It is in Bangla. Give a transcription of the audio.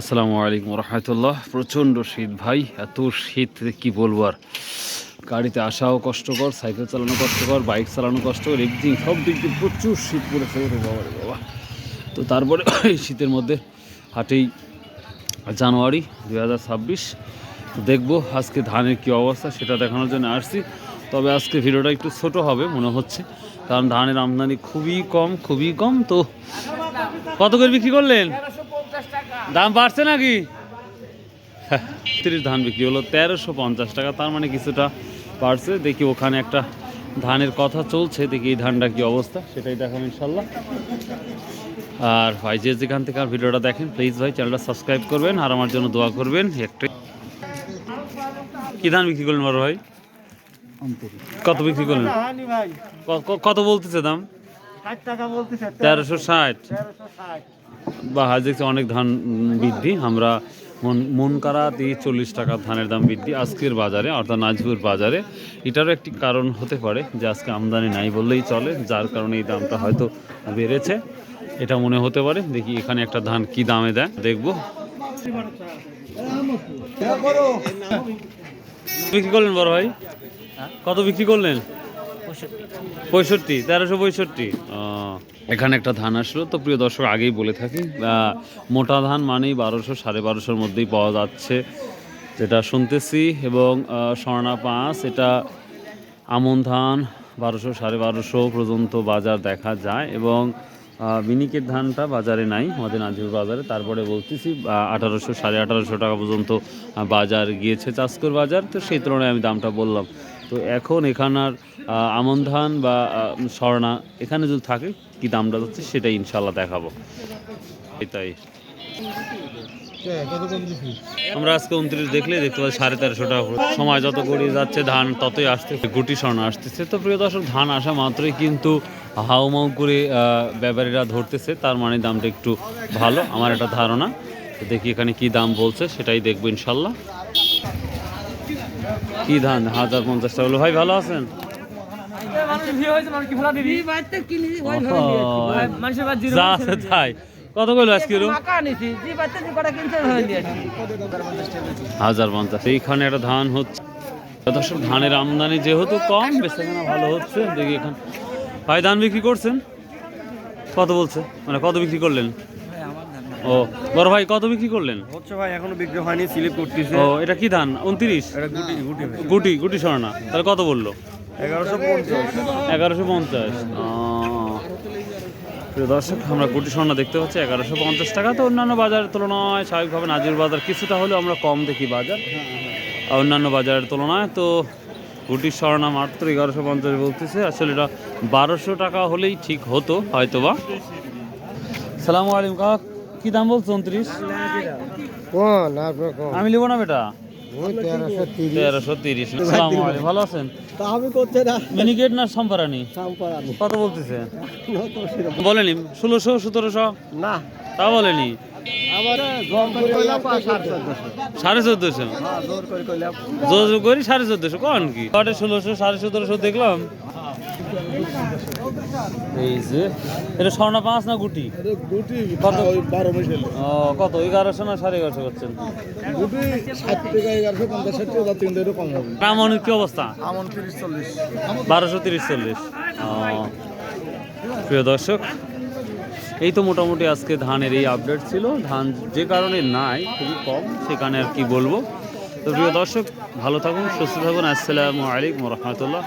আসসালামু আলাইকুম রহমতুল্লাহ প্রচণ্ড শীত ভাই, এত শীত, কি বলব আর? গাড়িতে আসাও কষ্টকর, সাইকেল চালানো কষ্টকর, বাইক চালানো কষ্টকর এভরিথিং সব দিক দিয়ে প্রচুর শীত পড়েছে বাবা রে বাবা। তো তারপরে এই শীতের মধ্যে হাটেই জানুয়ারি দুই হাজার ছাব্বিশ দেখব আজকে ধানের কী অবস্থা, সেটা দেখানোর জন্য আসছি। তবে আজকে ভিডিওটা একটু ছোট হবে মনে হচ্ছে, কারণ ধানের আমদানি খুবই কম খুবই কম, তো কত করে বিক্রি করলেন? দাম বাড়ছে নাকি? তিরিশ ধান বিক্রি হলো তেরোশো পঞ্চাশ টাকা তার মানে কিছুটা বাড়ছে। দেখি ওখানে একটা ধানের কথা চলছে দেখি এই ধানটা কি অবস্থা সেটাই দেখাবো ইনশাল্লাহ। আর ভাই যে যেখান থেকে আর ভিডিওটা দেখেন প্লিজ ভাই চ্যানেলটা সাবস্ক্রাইব করবেন আর আমার জন্য দোয়া করবেন। একটা কি ধান বিক্রি করলেন বড় ভাই? কত বিক্রি করলেন? ভাই। ক- ক- কত বলতেছে দাম? তেরোশো ষাট। বা দেখছি অনেক ধান বৃদ্ধি আমরা মন মন কারা দিয়ে চল্লিশ টাকা ধানের দাম বৃদ্ধি আজকের বাজারে অর্থাৎ নাজপুর বাজারে। এটারও একটি কারণ হতে পারে যে আজকে আমদানি নাই বললেই চলে যার কারণে এই দামটা হয়তো বেড়েছে। এটা মনে হতে পারে দেখি এখানে একটা ধান কি দামে দেয় দেখব। বিক্রি করলেন বড় ভাই? কত বিক্রি করলেন? পঁয়ষট্টি। তেরোশো পঁয়ষট্টি। এখানে একটা ধান আসলো। তো প্রিয় দর্শক, আগেই বলে থাকি মোটা ধান মানেই বারোশো, সাড়ে বারোশোর মধ্যেই পাওয়া যাচ্ছে। যেটা শুনতেছি, এবং স্বর্ণা পাঁচ, এটা আমন ধান, বারোশো, সাড়ে বারোশো পর্যন্ত বাজার দেখা যায়। এবং আহ, মিনিকেট ধানটা বাজারে নাই আমাদের নাজিপুর বাজারে। তারপরে বলতেছি আঠারোশো সাড়ে আঠারোশো টাকা পর্যন্ত বাজার গিয়েছে চাষকর বাজার। তো সেই তুলনায় আমি দামটা বললাম। তো এখন এখানার আমন ধান বা স্বর্ণা এখানে যদি থাকে কি দামটা হচ্ছে সেটাই ইনশাল্লাহ দেখাবো। এটাই। আমরা আজকে উনত্রিশ দেখলে দেখতে পাচ্ছি সাড়ে তেরোশো টাকা সময় যত গড়িয়ে যাচ্ছে ধান ততই আসতেছে গুটি স্বর্ণ আসতেছে। তো প্রিয় দর্শক ধান আসা মাত্রই কিন্তু হাউমাউ করে ব্যাপারীরা ধরতেছে তার মানে দামটা একটু ভালো আমার একটা ধারণা। দেখি এখানে কি দাম বলছে সেটাই দেখব ইনশাল্লাহ। কি ধান? হাজার পঞ্চাশ টাকা হলো। ভাই ভালো আছেন? যা আছে তাই। কত আজকে হাজার পঞ্চাশ এইখানে একটা ধান হচ্ছে। দর্শক ধানের আমদানি যেহেতু কম বেচাকেনা ভালো হচ্ছে। দেখি এখানে। ভাই ধান বিক্রি করছেন? কত বলছে? মানে কত বিক্রি করলেন? ও বড় ভাই কত বিক্রি করলেন? হচ্ছে ভাই এখনও বিক্রি হয়নি স্লিপ করতেছে ও এটা কি ধান? উনত্রিশ? গুটি গুটি স্বর্ণা তাহলে কত বলল? এগারোশো পঞ্চাশ। এগারোশো পঞ্চাশ। প্রিয় দর্শক আমরা গুটি স্বর্ণা দেখতে পাচ্ছি এগারোশো পঞ্চাশ টাকা। তো অন্যান্য বাজারের তুলনায় স্বাভাবিকভাবে নাজির বাজার কিছুটা হলেও আমরা কম দেখি বাজার। আর অন্যান্য বাজারের তুলনায় তো গুটি স্বর্ণা মাত্র এগারোশো পঞ্চাশ বলতেছে। আসলে এটা বারোশো টাকা হলেই ঠিক হতো হয়তো বা সালামু আলাইকুম কাকা। কি দাম বলছো উনত্রিশ? আমি নেব না বেটা? তেরোশো তিরিশ। তেরোশো তিরিশ। সালামু আলাইকুম ভালো আছেন? তা আমি করতে না মিনিকেট না সম্পারানি? সাম্পারানি। কত বলতেছে? বলেনি ষোলোশো সতেরোশো? না। তা বলেনি? সাড়ে চোদ্দশো। জোর করে সাড়ে চোদ্দোশো কন কি? কটে ষোলোশো সাড়ে সতেরোশো দেখলাম। এই যে এটা স্বর্ণ পাঁচ না গুটি? গুটি কত? বারো মিশাল ও কত? এগারোশো না সাড়ে এগারোশো করছেন? গুটি ষাট টাকা এগারোশো পঞ্চাশ ষাট টাকা তিন টাকা কম হবে। কামনের কি অবস্থা? আমন তিরিশ চল্লিশ। বারোশো তিরিশ চল্লিশ। প্রিয় দর্শক এই তো মোটামুটি আজকে ধানের এই আপডেট ছিল। ধান যে কারণে নাই খুবই কম সেখানে আর কি বলব। তো প্রিয় দর্শক ভালো থাকুন সুস্থ থাকুন। আসসালামু আলাইকুম রহমতুল্লাহ।